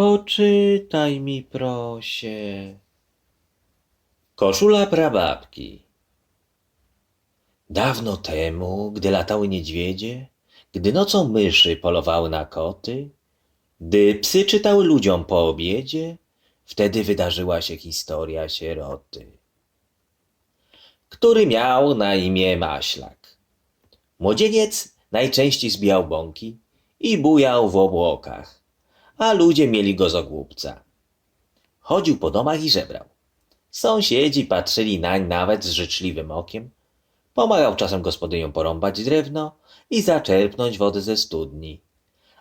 Poczytaj mi, prosie. Koszula prababki. Dawno temu, gdy latały niedźwiedzie, gdy nocą myszy polowały na koty, gdy psy czytały ludziom po obiedzie, wtedy wydarzyła się historia sieroty, który miał na imię Maślak. Młodzieniec najczęściej zbijał bąki i bujał w obłokach, a ludzie mieli go za głupca. Chodził po domach i żebrał. Sąsiedzi patrzyli nań nawet z życzliwym okiem. Pomagał czasem gospodyniom porąbać drewno i zaczerpnąć wodę ze studni,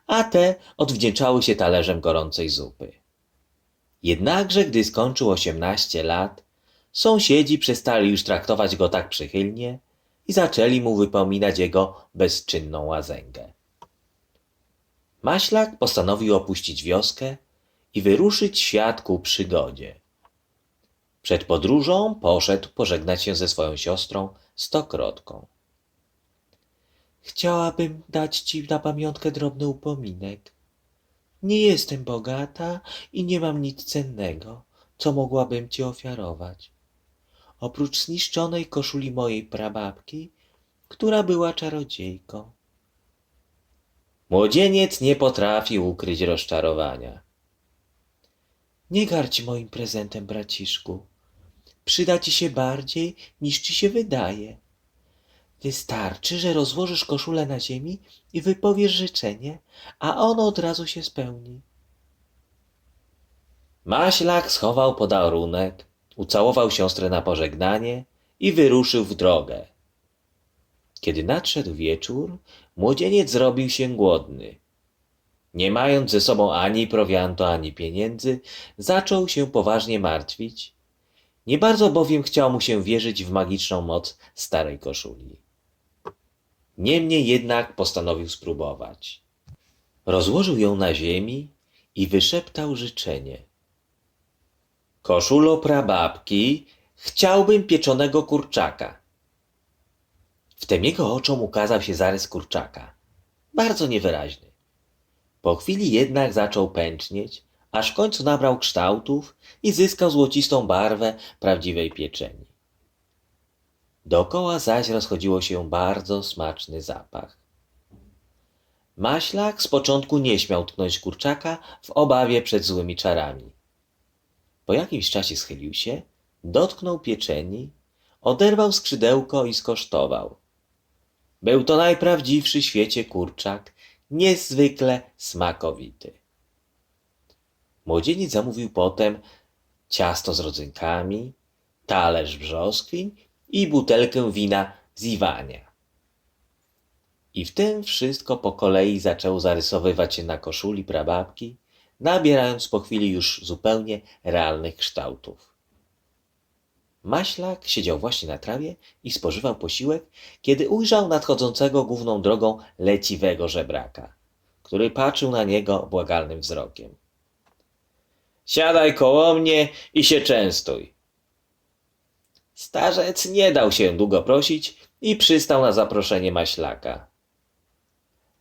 a te odwdzięczały się talerzem gorącej zupy. Jednakże, gdy skończył osiemnaście lat, sąsiedzi przestali już traktować go tak przychylnie i zaczęli mu wypominać jego bezczynną łazęgę. Maślak postanowił opuścić wioskę i wyruszyć świat ku przygodzie. Przed podróżą poszedł pożegnać się ze swoją siostrą Stokrotką. Chciałabym dać ci na pamiątkę drobny upominek. Nie jestem bogata i nie mam nic cennego, co mogłabym ci ofiarować. Oprócz zniszczonej koszuli mojej prababki, która była czarodziejką. Młodzieniec nie potrafił ukryć rozczarowania. Nie garć moim prezentem, braciszku. Przyda ci się bardziej, niż ci się wydaje. Wystarczy, że rozłożysz koszulę na ziemi i wypowiesz życzenie, a ono od razu się spełni. Maślak schował podarunek, ucałował siostrę na pożegnanie i wyruszył w drogę. Kiedy nadszedł wieczór, młodzieniec zrobił się głodny. Nie mając ze sobą ani prowiantu, ani pieniędzy, zaczął się poważnie martwić. Nie bardzo bowiem chciał mu się wierzyć w magiczną moc starej koszuli. Niemniej jednak postanowił spróbować. Rozłożył ją na ziemi i wyszeptał życzenie. Koszulo prababki, chciałbym pieczonego kurczaka. Wtem jego oczom ukazał się zarys kurczaka, bardzo niewyraźny. Po chwili jednak zaczął pęcznieć, aż w końcu nabrał kształtów i zyskał złocistą barwę prawdziwej pieczeni. Dookoła zaś rozchodziło się bardzo smaczny zapach. Maślak z początku nie śmiał tknąć kurczaka w obawie przed złymi czarami. Po jakimś czasie schylił się, dotknął pieczeni, oderwał skrzydełko i skosztował. Był to najprawdziwszy świecie kurczak, niezwykle smakowity. Młodzieniec zamówił potem ciasto z rodzynkami, talerz brzoskwiń i butelkę wina z Iwania. I w tym wszystko po kolei zaczął zarysowywać się na koszuli prababki, nabierając po chwili już zupełnie realnych kształtów. Maślak siedział właśnie na trawie i spożywał posiłek, kiedy ujrzał nadchodzącego główną drogą leciwego żebraka, który patrzył na niego błagalnym wzrokiem. Siadaj koło mnie i się częstuj. Starzec nie dał się długo prosić i przystał na zaproszenie maślaka.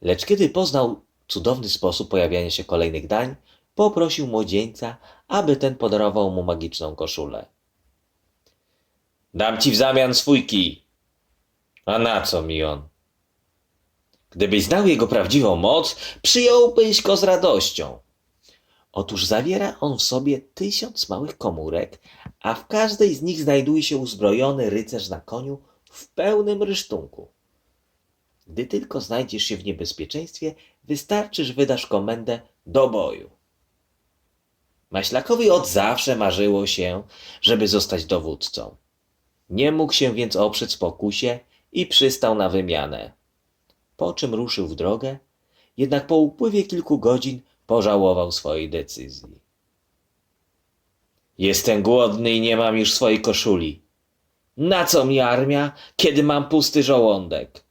Lecz kiedy poznał cudowny sposób pojawiania się kolejnych dań, poprosił młodzieńca, aby ten podarował mu magiczną koszulę. Dam ci w zamian swój kij. A na co mi on? Gdybyś znał jego prawdziwą moc, przyjąłbyś go z radością. Otóż zawiera on w sobie tysiąc małych komórek, a w każdej z nich znajduje się uzbrojony rycerz na koniu w pełnym rysztunku. Gdy tylko znajdziesz się w niebezpieczeństwie, wystarczy, że wydasz komendę do boju. Maślakowi od zawsze marzyło się, żeby zostać dowódcą. Nie mógł się więc oprzeć pokusie i przystał na wymianę. Po czym ruszył w drogę, jednak po upływie kilku godzin pożałował swojej decyzji. Jestem głodny i nie mam już swojej koszuli. Na co mi armia, kiedy mam pusty żołądek?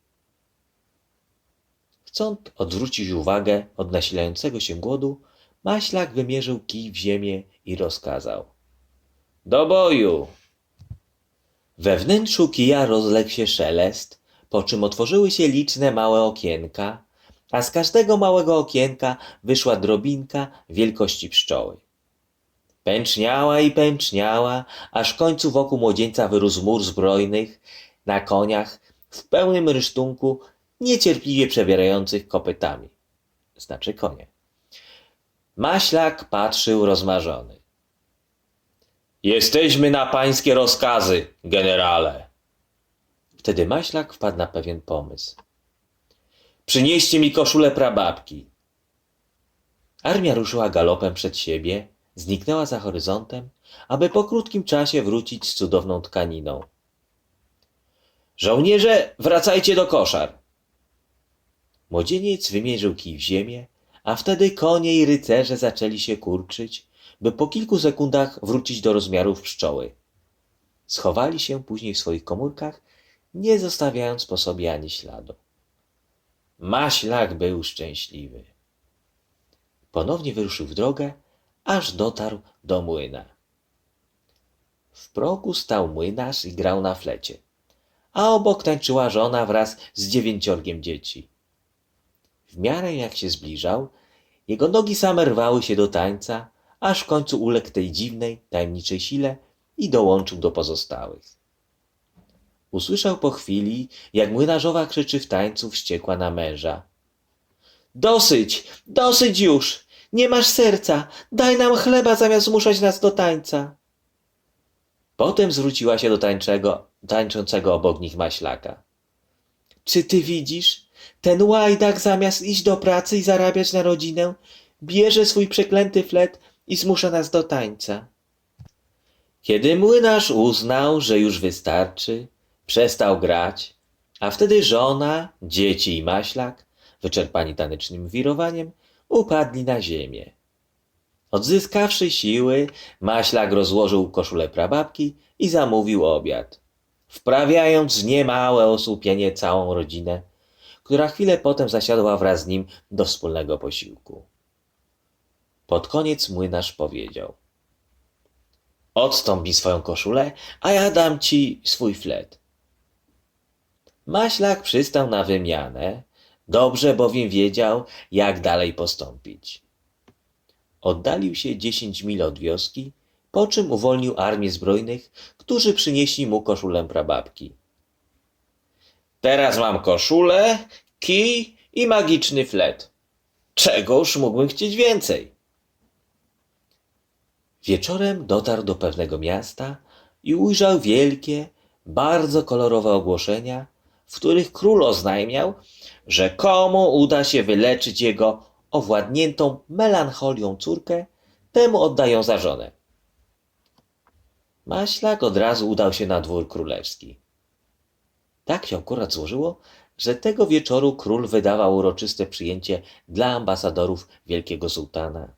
Chcąc odwrócić uwagę od nasilającego się głodu, Maślak wymierzył kij w ziemię i rozkazał. Do boju! We wnętrzu kija rozległ się szelest, po czym otworzyły się liczne małe okienka, a z każdego małego okienka wyszła drobinka wielkości pszczoły. Pęczniała i pęczniała, aż w końcu wokół młodzieńca wyrósł mur zbrojnych na koniach w pełnym rysztunku niecierpliwie przebierających kopytami. Znaczy konie. Maślak patrzył rozmarzony. Jesteśmy na pańskie rozkazy, generale. Wtedy Maślak wpadł na pewien pomysł. Przynieście mi koszulę prababki. Armia ruszyła galopem przed siebie, zniknęła za horyzontem, aby po krótkim czasie wrócić z cudowną tkaniną. Żołnierze, wracajcie do koszar. Młodzieniec wymierzył kij w ziemię, a wtedy konie i rycerze zaczęli się kurczyć, by po kilku sekundach wrócić do rozmiarów pszczoły. Schowali się później w swoich komórkach, nie zostawiając po sobie ani śladu. Maślak był szczęśliwy. Ponownie wyruszył w drogę, aż dotarł do młyna. W progu stał młynarz i grał na flecie, a obok tańczyła żona wraz z dziewięciorgiem dzieci. W miarę jak się zbliżał, jego nogi same rwały się do tańca, aż w końcu uległ tej dziwnej, tajemniczej sile i dołączył do pozostałych. Usłyszał po chwili, jak młynarzowa krzyczy w tańcu wściekła na męża. Dosyć, dosyć już! Nie masz serca! Daj nam chleba zamiast zmuszać nas do tańca! Potem zwróciła się do tańczego, tańczącego obok nich maślaka. Czy ty widzisz? Ten łajdak zamiast iść do pracy i zarabiać na rodzinę, bierze swój przeklęty flet i zmusza nas do tańca. Kiedy młynarz uznał, że już wystarczy, przestał grać, a wtedy żona, dzieci i maślak, wyczerpani tanecznym wirowaniem, upadli na ziemię. Odzyskawszy siły, maślak rozłożył koszulę prababki i zamówił obiad, wprawiając niemałe osłupienie całą rodzinę, która chwilę potem zasiadła wraz z nim do wspólnego posiłku. Pod koniec młynarz powiedział – Odstąp swoją koszulę, a ja dam ci swój flet. Maślak przystał na wymianę, dobrze bowiem wiedział, jak dalej postąpić. Oddalił się dziesięć mil od wioski, po czym uwolnił armię zbrojnych, którzy przynieśli mu koszulę prababki. Teraz mam koszulę, kij i magiczny flet. Czegoż mógłbym chcieć więcej? Wieczorem dotarł do pewnego miasta i ujrzał wielkie, bardzo kolorowe ogłoszenia, w których król oznajmiał, że komu uda się wyleczyć jego owładniętą melancholią córkę, temu oddają za żonę. Maślak od razu udał się na dwór królewski. Tak się akurat złożyło, że tego wieczoru król wydawał uroczyste przyjęcie dla ambasadorów wielkiego sułtana.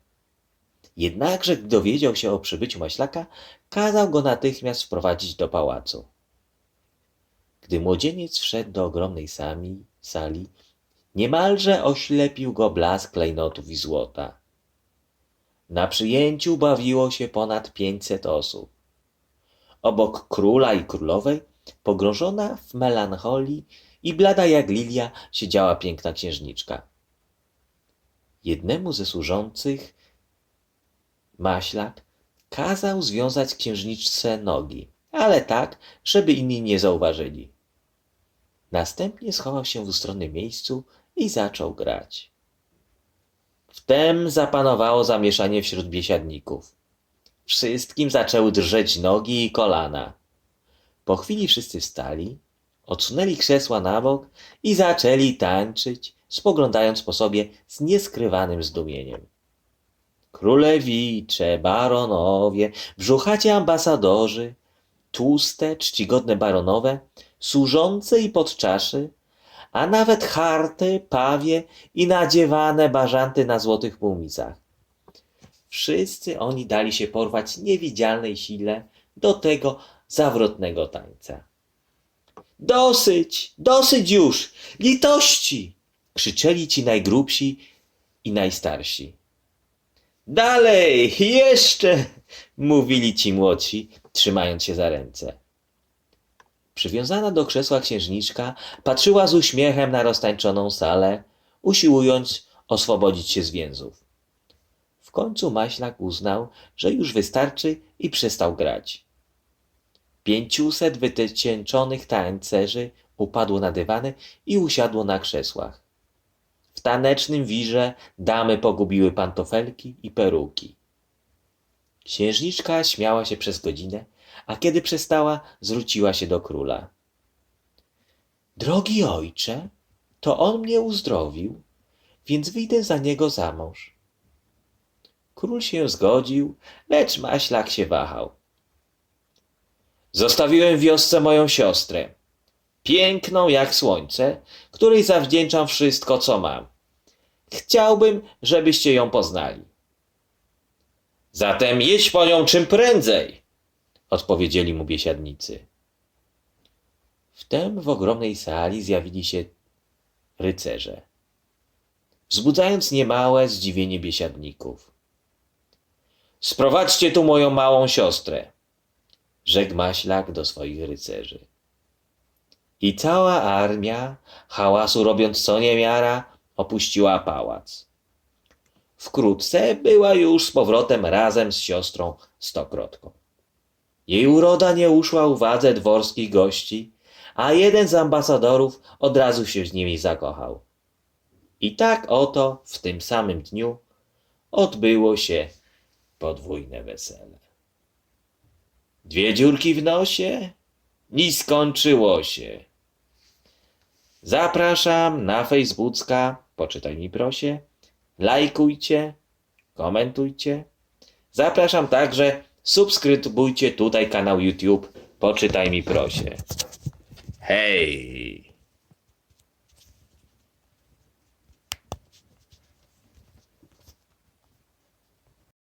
Jednakże, gdy dowiedział się o przybyciu Maślaka, kazał go natychmiast wprowadzić do pałacu. Gdy młodzieniec wszedł do ogromnej sami, sali, niemalże oślepił go blask klejnotów i złota. Na przyjęciu bawiło się ponad pięćset osób. Obok króla i królowej, pogrążona w melancholii i blada jak lilia, siedziała piękna księżniczka. Jednemu ze służących Maślak kazał związać księżniczce nogi, ale tak, żeby inni nie zauważyli. Następnie schował się w ustronnym miejscu i zaczął grać. Wtem zapanowało zamieszanie wśród biesiadników. Wszystkim zaczęły drżeć nogi i kolana. Po chwili wszyscy wstali, odsunęli krzesła na bok i zaczęli tańczyć, spoglądając po sobie z nieskrywanym zdumieniem. Królewicze, baronowie, brzuchacie ambasadorzy, tłuste, czcigodne baronowe, służące i podczaszy, a nawet harty, pawie i nadziewane bażanty na złotych półmicach. Wszyscy oni dali się porwać niewidzialnej sile do tego zawrotnego tańca. Dosyć, dosyć już, litości! krzyczeli ci najgrubsi i najstarsi. Dalej, jeszcze! mówili ci młodsi, trzymając się za ręce. Przywiązana do krzesła księżniczka patrzyła z uśmiechem na roztańczoną salę, usiłując oswobodzić się z więzów. W końcu Maślak uznał, że już wystarczy i przestał grać. Pięciuset wytycieńczonych tańcerzy upadło na dywany i usiadło na krzesłach. W tanecznym wirze damy pogubiły pantofelki i peruki. Księżniczka śmiała się przez godzinę, a kiedy przestała, zwróciła się do króla. Drogi ojcze, to on mnie uzdrowił, więc wyjdę za niego za mąż. Król się zgodził, lecz Maślak się wahał. Zostawiłem wiosce moją siostrę, piękną jak słońce, której zawdzięczam wszystko, co mam. Chciałbym, żebyście ją poznali. Zatem jedź po nią czym prędzej, odpowiedzieli mu biesiadnicy. Wtem w ogromnej sali zjawili się rycerze, wzbudzając niemałe zdziwienie biesiadników. Sprowadźcie tu moją małą siostrę, rzekł Maślak do swoich rycerzy. I cała armia, hałasu robiąc co niemiara, opuściła pałac. Wkrótce była już z powrotem razem z siostrą Stokrotką. Jej uroda nie uszła uwadze dworskich gości, a jeden z ambasadorów od razu się z nimi zakochał. I tak oto w tym samym dniu odbyło się podwójne wesele. Dwie dziurki w nosie i skończyło się. Zapraszam na Facebooka, poczytaj mi prosie, lajkujcie, komentujcie. Zapraszam także, subskrybujcie tutaj kanał YouTube, poczytaj mi prosie. Hej!